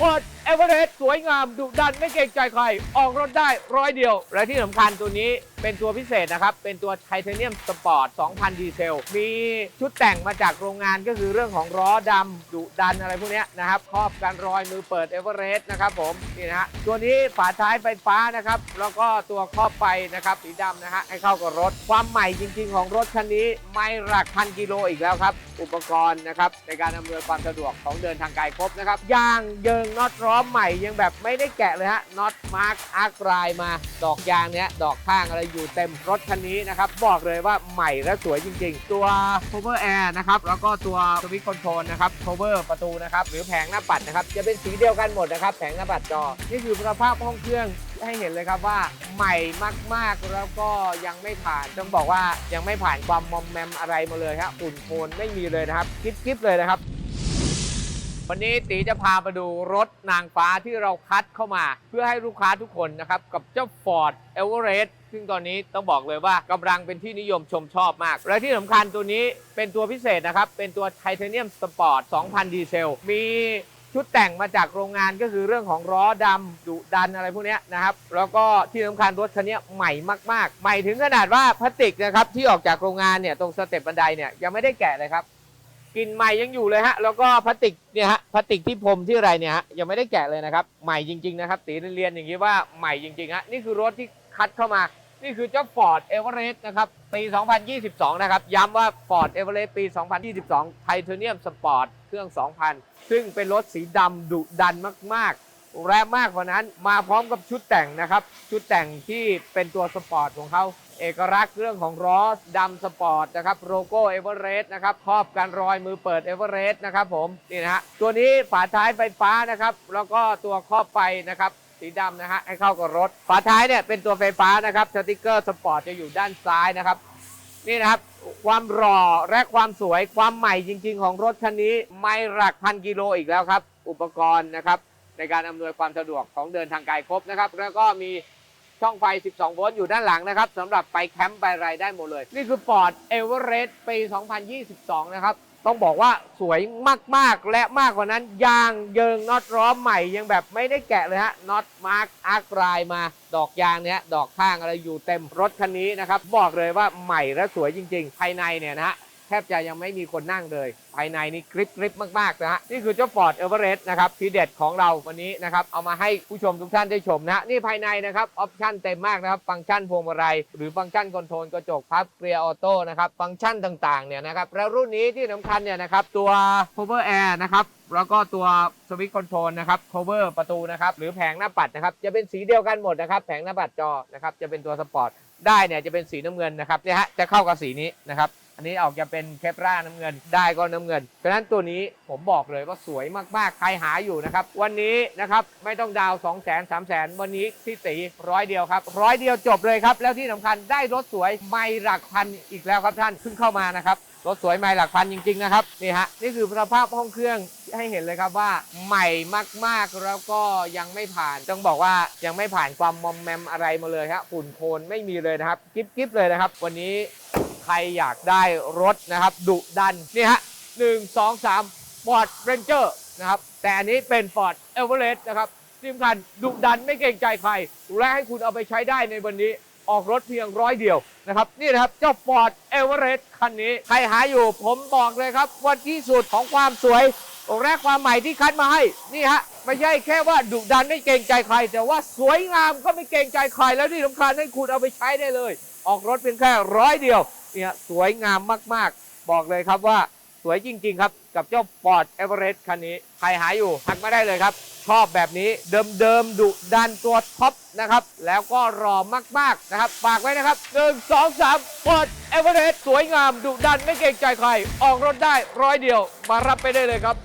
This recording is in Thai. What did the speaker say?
ฟอร์ดเอเวอเรสต์สวยงามดุดันไม่เกรงใจใคร ออกรถได้ร้อยเดียว และที่สำคัญตัวนี้เป็นตัวพิเศษนะครับ เป็นตัวไทเทเนียมสปอร์ต 2,000 ดีเซล มีชุดแต่งมาจากโรงงานก็คือเรื่องของล้อดำดุดันอะไรพวกนี้นะครับ ครอบกันรอยมือเปิดเอเวอเรสต์นะครับผม นี่นะฮะ ตัวนี้ฝาท้ายไฟฟ้านะครับ แล้วก็ตัวครอบไฟนะครับสีดำนะฮะ ให้เข้ากับรถ ความใหม่จริง ๆ ของรถคันนี้ไม่หลักพันกิโลอีกแล้วครับ อุปกรณ์นะครับในการอำนวยความสะดวกของเดินทางไกลครบนะครับ ยางเยิงน็อตล้อมใหม่ยังแบบไม่ได้แกะเลยฮะ น็อตมาร์กอาร์กรายมา ดอกยางเนี้ย ดอกข้างอะไรอยู่เต็มรถคันนี้นะครับ บอกเลยว่าใหม่และสวยจริง ๆ ตัว cover air นะครับ แล้วก็ตัวสวิตช์คอนโทรลนะครับ cover ประตูนะครับ หรือแผงหน้าปัดนะครับ จะเป็นสีเดียวกันหมดนะครับ แผงหน้าปัดจอ นี่คือสภาพห้องเครื่องให้เห็นเลยครับว่าใหม่มากๆ แล้วก็ยังไม่ผ่านต้องบอกว่ายังไม่ผ่านความมอมแมมอะไรมาเลยครับอุ่นโคลนไม่มีเลยนะครับกิ๊บๆเลยนะครับ วันนี้ตีจะพาไปดูรถนางฟ้าที่เราคัดเข้ามา เพื่อให้ลูกค้าทุกคนนะครับ กับเจ้า Ford e v e r e s t ซึ่งตอนนี้ต้องบอกเลยว่ากำลังเป็นที่นิยมชมชอบมาก และที่สำคัญตัวนี้เป็นตัวพิเศษนะครับ เป็นตัวไทเทเนียมสปอร์ต 2,000 ดีเซล มีชุดแต่งมาจากโรงงานก็คือเรื่องของล้อดำดุดันอะไรพวกนี้นะครับ แล้วก็ที่สำคัญรถคันนี้ใหม่มาก ๆ ใหม่ถึงขนาดว่าพลาสติกนะครับที่ออกจากโรงงานเนี่ยตรงสเต็ปบันไดเนี่ยยังไม่ได้แกะเลยครับ กลิ่นใหม่ยังอยู่เลยฮะ แล้วก็พลาสติกเนี่ยฮะพลาสติกที่พรมที่อะไรเนี่ยฮะยังไม่ได้แกะเลยนะครับ ใหม่จริง ๆ นะครับตีเรียนอย่างนี้ว่าใหม่จริงๆฮะนี่คือรถที่คัดเข้ามา นี่คือเจ้า Ford Everest นะครับ ปี 2022 นะครับ ย้ำว่า Ford Everest ปี 2022 Titanium Sport เครื่อง 2,000 ซึ่งเป็นรถสีดำดุดันมากๆ แรงมากกว่านั้นมาพร้อมกับชุดแต่งนะครับ ชุดแต่งที่เป็นตัวสปอร์ตของเขา เอกลักษณ์เรื่องของล้อดำสปอร์ตนะครับโลโก้เอเวอเรสต์นะครับครอบกันรอยมือเปิดเอเวอเรสต์นะครับผมนี่นะฮะตัวนี้ฝาท้ายไฟฟ้านะครับ แล้วก็ตัวครอบไฟนะครับสีดำนะฮะให้เข้ากับรถ ฝาท้ายเนี่ยเป็นตัวไฟฟ้านะครับสติกเกอร์สปอร์ตจะอยู่ด้านซ้ายนะครับนี่นะครับความหล่อและความสวยความใหม่จริง ๆ ของรถคันนี้ไม่หลักพันกิโลอีกแล้วครับ อุปกรณ์นะครับในการอำนวยความสะดวกของเดินทางไกลครบนะครับ แล้วก็มี ช่องไฟ 12 โวลต์อยู่ด้านหลังนะครับสำหรับไปแคมป์ไปอะไรได้หมดเลย นี่คือ Ford Everest ปี 2022 นะครับ ต้องบอกว่าสวยมาก ๆ และมากกว่านั้น ยางเยิงน็อตล้อมใหม่ยังแบบไม่ได้แกะเลยฮะน็อตมาร์กอาร์กรายมาดอกยางเนี้ยดอกข้างอะไรอยู่เต็มรถคันนี้นะครับ บอกเลยว่าใหม่และสวยจริง ๆ ภายในเนี่ยนะฮะ แทบจะยังไม่มีคนนั่งเลย ภายในนี่กริบกริบมากๆนะฮะนี่คือเจ้า Ford Everest นะครับทีเด็ดของเราวันนี้นะครับเอามาให้ผู้ชมทุกท่านได้ชมนะฮะนี่ภายในนะครับออปชั่นเต็มมากนะครับฟังก์ชันพวงมาลัยหรือฟังก์ชันคอนโทรลกระจกพับเกียร์ออโต้นะครับฟังก์ชันต่างๆเนี่ยนะครับแล้วรุ่นนี้ที่สำคัญเนี่ยนะครับตัว cover air นะครับแล้วก็ตัวสวิตช์คอนโทรลนะครับ cover ประตูนะครับหรือแผงหน้าปัดนะครับจะเป็นสีเดียวกันหมดนะครับแผงหน้าปัดจอนะครับจะเป็นตัวสปอร์ตได้เนี่ยจะเป็นสีน้ำเงินนะครับเนี่ยฮะจะเข้ากับสีนี้นะครับ อันนี้ออกจะเป็นเคปร่าน้ำเงินได้ก็น้ำเงินเพราะฉะนั้นตัวนี้ผมบอกเลยว่าสวยมากๆ ใครหาอยู่นะครับ วันนี้นะครับไม่ต้องดาว2 0 0 0 0 0 3 0 0 0 0 วันนี้ที่ตีร้อยเดียวครับร้อยเดียวจบเลยครับ แล้วที่สำคัญได้รถสวยไม่หลักพันอีกแล้วครับท่านเพิ่งเข้ามานะครับรถสวยไม่หลักพันจริง ๆ นะครับนี่ฮะนี่คือสภาพห้องเครื่องให้เห็นเลยครับว่าใหม่มากๆแล้วก็ยังไม่ผ่าน ต้องบอกว่ายังไม่ผ่านความมอมแมมอะไรมาเลยครับฝุ่นโคลนไม่มีเลยนะครับ กิ๊บๆเลยนะครับ วันนี้ รอยากได้รถนะครับดุดันนี่ฮะหนึ่งสองสาม Ford Ranger นะครับแต่อันนี้เป็น Ford Everest นะครับที่สำคัญดุดันไม่เกรงใจใครและให้คุณเอาไปใช้ได้ในวันนี้ออกรถเพียงร้อยเดียวนะครับนี่นะครับเจ้า Ford Everest คันนี้ ใครหาอยู่ผมบอกเลยครับว่าที่สุดของความสวยและความใหม่ที่คัดมาให้นี่ฮะไม่ใช่แค่ว่าดุดันไม่เกรงใจใคร แต่ว่าสวยงามก็ไม่เกรงใจใครแล้วที่สำคัญให้คุณเอาไปใช้ได้เลย ออกรถเพียงแค่ร้อยเดียว เนี่ยสวยงามมากๆ บอกเลยครับว่าสวยจริง ๆ ครับ กับเจ้าปอดเอเวอเรสต์คันนี้ ใครหาอยู่หักไม่ได้เลยครับ ชอบแบบนี้เดิมๆดุดันตัวท็อปนะครับ แล้วก็รอมากๆนะครับฝากไว้นะครับ 1 2 3 Ford Everest สวยงามดุดันไม่เกรงใจใคร ออกรถได้ร้อยเดียว มารับไปได้เลยครับ